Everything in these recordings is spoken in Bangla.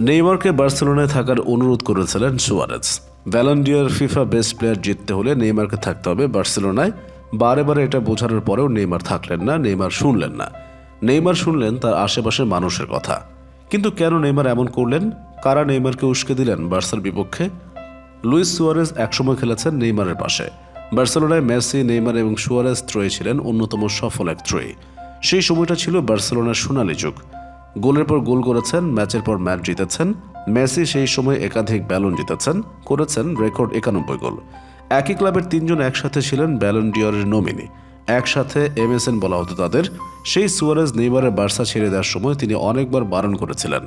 নেইমারকে বার্সেলোনায় থাকার অনুরোধ করেছিলেন সুয়ারেজ। ভ্যালেন্ডিয়ার ফিফা বেস্ট প্লেয়ার জিততে হলে নেইমারকে থাকতে হবে বার্সেলোনায়। বারে বারে এটা বোঝানোর পরেও নেইমার থাকলেন না, নেইমার শুনলেন না। নেইমার শুনলেন তার আশেপাশের মানুষের কথা। কিন্তু কেন নেইমার এমন করলেন? কারা নেইমারকে উস্কে দিলেন বার্সার বিপক্ষে? লুইস সুয়ারেজ একসময় খেলেছেন নেইমারের পাশে। বার্সেলোনায় মেসি, নেইমার এবং সুয়ারেজ ত্রয়ী ছিলেন অন্যতম সফল এক ত্রয়ী। সেই সময়টা ছিল বার্সেলোনার সোনালী যুগ। গোলের পর গোল করেছেন, ম্যাচের পর ম্যাচ জিতেছেন। মেসি সেই সময় একাধিক ব্যালন জিতেছেন, করেছেন রেকর্ড একানব্বই গোল। একই ক্লাবের তিনজন একসাথে ছিলেন ব্যালন ডিওরের নমিনি। একসাথে এমএসএন বলা হতো তাদের। সেই সুয়ারেজ নেইমারের বার্সা ছেড়ে দেওয়ার সময় তিনি অনেকবার বারণ করেছিলেন।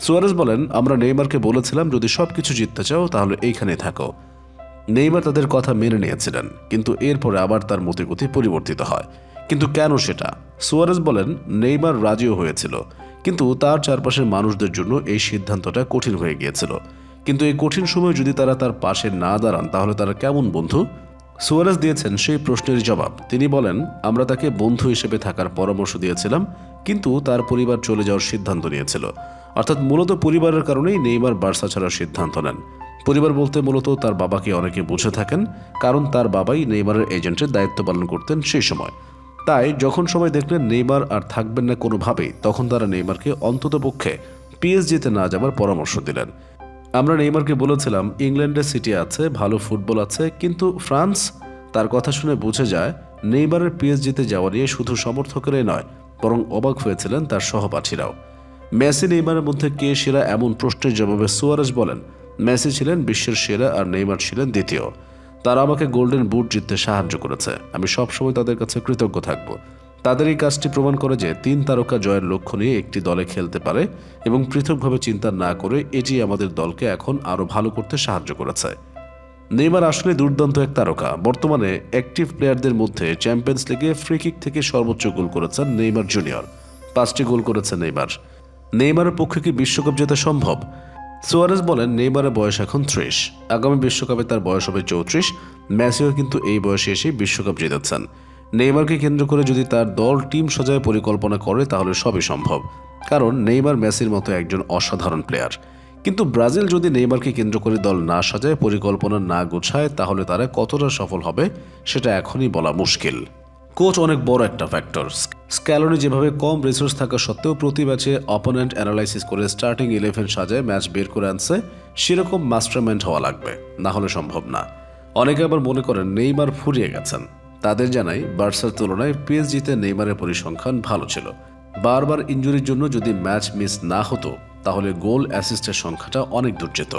সুয়ারেজ বলেন, আমরা নেইমারকে বলেছিলাম, যদি সবকিছু জিততে চাও, তাহলে এইখানে থাকো। নেইমার তাদের কথা মেনে নিয়েছিলেন, কিন্তু এরপরে আবার তার মতিগতি পরিবর্তিত হয়। কিন্তু কেন সেটা? সুয়ারেজ বলেন, নেইমার রাজিও হয়েছিল। কিন্তু তার চারপাশের মানুষদের জন্য এই সিদ্ধান্তটা কঠিন হয়ে গিয়েছিল। কিন্তু এই কঠিন সময় যদি তারা তার পাশে না দাঁড়ান, তাহলে তারা কেমন বন্ধু? সুয়ারেজ দিয়েছেন সেই প্রশ্নের জবাব। তিনি বলেন, আমরা তাকে বন্ধু হিসেবে থাকার পরামর্শ দিয়েছিলাম, কিন্তু তার পরিবার চলে যাওয়ার সিদ্ধান্ত নিয়েছিল। অর্থাৎ মূলত পরিবারের কারণেই নেইমার বার্সা ছাড়ার সিদ্ধান্ত নেন। পরিবার বলতে মূলত তার বাবাকে অনেকে বুঝে থাকেন, কারণ তার বাবাই নেইমারের এজেন্টের দায়িত্ব পালন করতেন সেই সময়। তাই যখন সময় দেখলেন নেইমার আর থাকবেন না কোনোভাবেই, তখন তারা নেইমারকে অন্ততপক্ষে পিএসজিতে না যাবার পরামর্শ দিলেন। আমরা নেইমারকে বলেছিলাম ইংল্যান্ডে সিটি আছে, ভালো ফুটবল আছে, কিন্তু ফ্রান্স তার কথা শুনে বুঝে যায়, নেইমারের পিএসজিতে যাওয়া নিয়ে শুধু সমর্থকেরাই নয়, বরং অবাক হয়েছিলেন তার সহপাঠীরাও। মেসি নেইমারের মধ্যে কে সেরা এমন প্রশ্নের জবাবে সুয়ারেজ বলেন, মেসি ছিলেন বিশ্বের সেরা আর নেইমার ছিলেন দ্বিতীয়। তারা আমাকে গোল্ডেন বুট জিততে সাহায্য করেছে। আমি সবসময় তাদের কাছে কৃতজ্ঞ থাকব। তাদের এই কাজটি প্রমাণ করে যে তিন তারকা জয়ের লক্ষ্য নিয়ে একটি দলে খেলতে পারে এবং পৃথকভাবে চিন্তা না করে এটি আমাদের দলকে এখন আরও ভালো করতে সাহায্য করেছে। নেইমার আসলে দুর্দান্ত এক তারকা। বর্তমানে অ্যাক্টিভ প্লেয়ারদের মধ্যে চ্যাম্পিয়ন্স লিগে ফ্রি কিক থেকে সর্বোচ্চ গোল করেছেন নেইমার জুনিয়র পাঁচটি গোল করেছেন নেইমার। নেইমারের পক্ষে কি বিশ্বকাপ জেতা সম্ভব? সুয়ারেজ বলেন, নেইমারের বয়স এখন ত্রিশ। আগামী বিশ্বকাপে তার বয়স হবে চৌত্রিশ। ম্যাসিও কিন্তু এই বয়সে এসে বিশ্বকাপ জিতেছেন। নেইমারকে কেন্দ্র করে যদি তার দল টিম সাজায় পরিকল্পনা করে, তাহলে সবই সম্ভব। কারণ নেইমার মেসির মতো একজন অসাধারণ প্লেয়ার। কিন্তু ব্রাজিল যদি নেইমারকে কেন্দ্র করে দল না সাজায়, পরিকল্পনা না গোছায়, তাহলে তারা কতটা সফল হবে, সেটা এখনই বলা মুশকিল। কোচ অনেক বড় একটা ফ্যাক্টর স্ক্যালনি যেভাবে কম রিসোর্স থাকা সত্ত্বেও প্রতি ম্যাচে অপোনেন্ট অ্যানালাইসিস করে স্টার্টিং ইলেভেন সাজায় ম্যাচ বের করে আনছে, সেরকম মাস্টারমাইন্ড হওয়া লাগবে, না হলে সম্ভব না। অনেকে আবার মনে করেন নেইমার ফুরিয়ে গেছেন। তাদের জানাই, বার্সার তুলনায় পিএসজিতে নেইমারের পরিসংখ্যান ভালো ছিল। বারবার ইঞ্জুরির জন্য যদি ম্যাচ মিস না হতো, তাহলে গোল অ্যাসিস্টের সংখ্যাটা অনেক দূর যেত।